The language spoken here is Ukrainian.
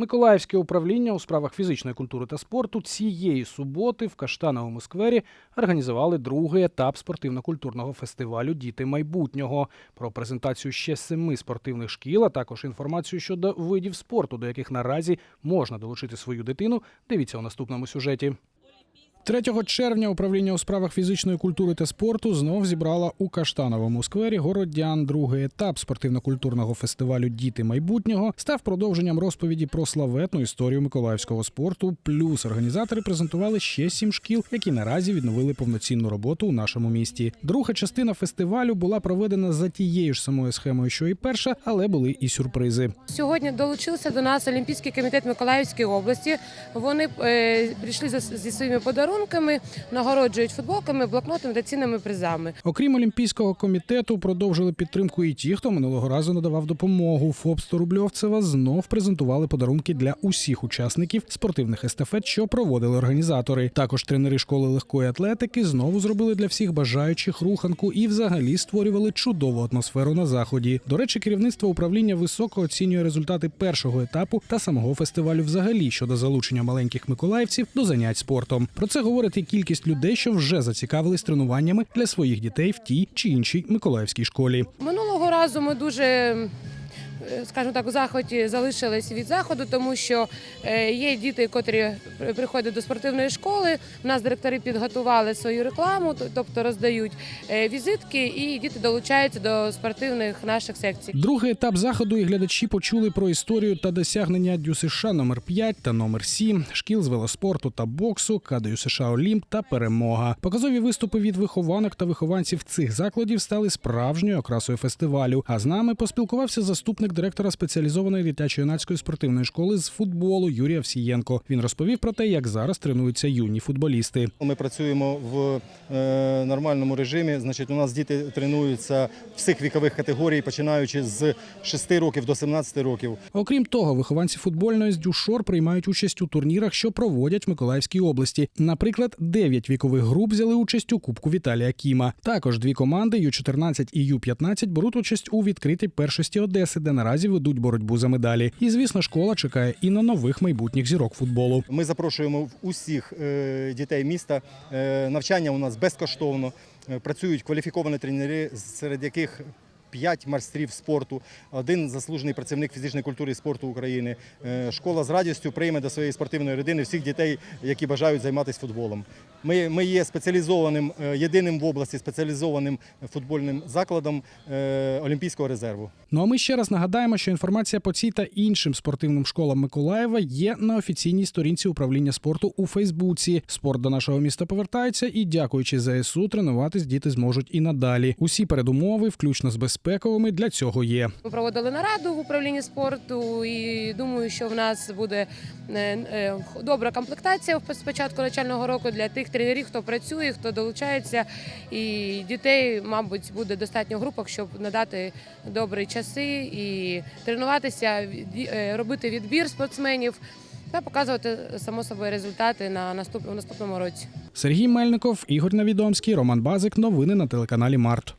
Миколаївське управління у справах фізичної культури та спорту цієї суботи в Каштановому сквері організували другий етап спортивно-культурного фестивалю Діти майбутнього. Про презентацію ще семи спортивних шкіл, а також інформацію щодо видів спорту, до яких наразі можна долучити свою дитину. Дивіться у наступному сюжеті. 3 червня управління у справах фізичної культури та спорту знов зібрала у Каштановому сквері городян. Другий етап спортивно-культурного фестивалю Діти майбутнього став продовженням розповіді про славетну історію миколаївського спорту. Плюс організатори презентували ще сім шкіл, які наразі відновили повноцінну роботу у нашому місті. Друга частина фестивалю була проведена за тією ж самою схемою, що і перша, але були і сюрпризи. Сьогодні долучився до нас Олімпійський комітет Миколаївської області. Вони е, прийшли зі своїми подарунками, нагороджують футболками, блокнотами та цінними призами. Окрім Олімпійського комітету, продовжили підтримку і ті, хто минулого разу надавав допомогу. ФОП Сторубльовцева знов презентували подарунки для усіх учасників спортивних естафет, що проводили організатори. Також тренери школи легкої атлетики знову зробили для всіх бажаючих руханку і взагалі створювали чудову атмосферу на заході. До речі, керівництво управління високо оцінює результати першого етапу та самого фестивалю взагалі щодо залучення маленьких миколаївців до занять спортом. Про це говорить і кількість людей, що вже зацікавились тренуваннями для своїх дітей в тій чи іншій миколаївській школі. Минулого разу ми дуже. Е, Скажімо так, у захваті залишились від заходу, тому що е, є діти, котрі приходять до спортивної школи. У нас директори підготували свою рекламу, тобто роздають е, візитки, і діти долучаються до спортивних наших секцій. Другий етап заходу і глядачі почули про історію та досягнення ДЮСШ номер 5 та номер 7 шкіл з велоспорту та боксу, КДЮ США Олімп та перемога. Показові виступи від вихованок та вихованців цих закладів стали справжньою окрасою фестивалю. А з нами поспілкувався заступник директора спеціалізованої дитячо-юнацької спортивної школи з футболу Юрій Овсієнко. Він розповів про те, як зараз тренуються юні футболісти. Ми працюємо в е, нормальному режимі. Значить, у нас діти тренуються всіх вікових категорій, починаючи з 6 років до 17 років. Окрім того, вихованці футбольної з Дюшор приймають участь у турнірах, що проводять в Миколаївській області. Наприклад, 9 вікових груп взяли участь у Кубку Віталія Кіма. Також дві команди Ю-14 і Ю-15 беруть участь у відкритій першості Одеси, де наразі ведуть боротьбу за медалі. І звісно, школа чекає і на нових майбутніх зірок футболу. Ми запрошуємо усіх е, дітей міста. Е, Навчання у нас безкоштовно. Е, Працюють кваліфіковані тренери, серед яких П'ять майстрів спорту, один заслужений працівник фізичної культури і спорту України. Е, Школа з радістю прийме до своєї спортивної родини всіх дітей, які бажають займатися футболом. Ми, ми є спеціалізованим, е, єдиним в області спеціалізованим футбольним закладом е, Олімпійського резерву. Ну а ми ще раз нагадаємо, що інформація по цій та іншим спортивним школам Миколаєва є на офіційній сторінці управління спорту у Фейсбуці. Спорт до нашого міста повертається, і дякуючи ЗСУ, тренуватись діти зможуть і надалі. Усі передумови, включно з безпековими, для цього є. Ми проводили нараду в управлінні спорту, і думаю, що в нас буде е, е, добра комплектація в- з початку навчального року для тих тренерів, хто працює, хто долучається. І дітей, мабуть, буде достатньо групок, щоб надати добрі часи і тренуватися, е, робити відбір спортсменів та показувати само собою результати на наступ- у наступному році. Сергій Мельников, Ігор Навідомський, Роман Базик. Новини на телеканалі Март.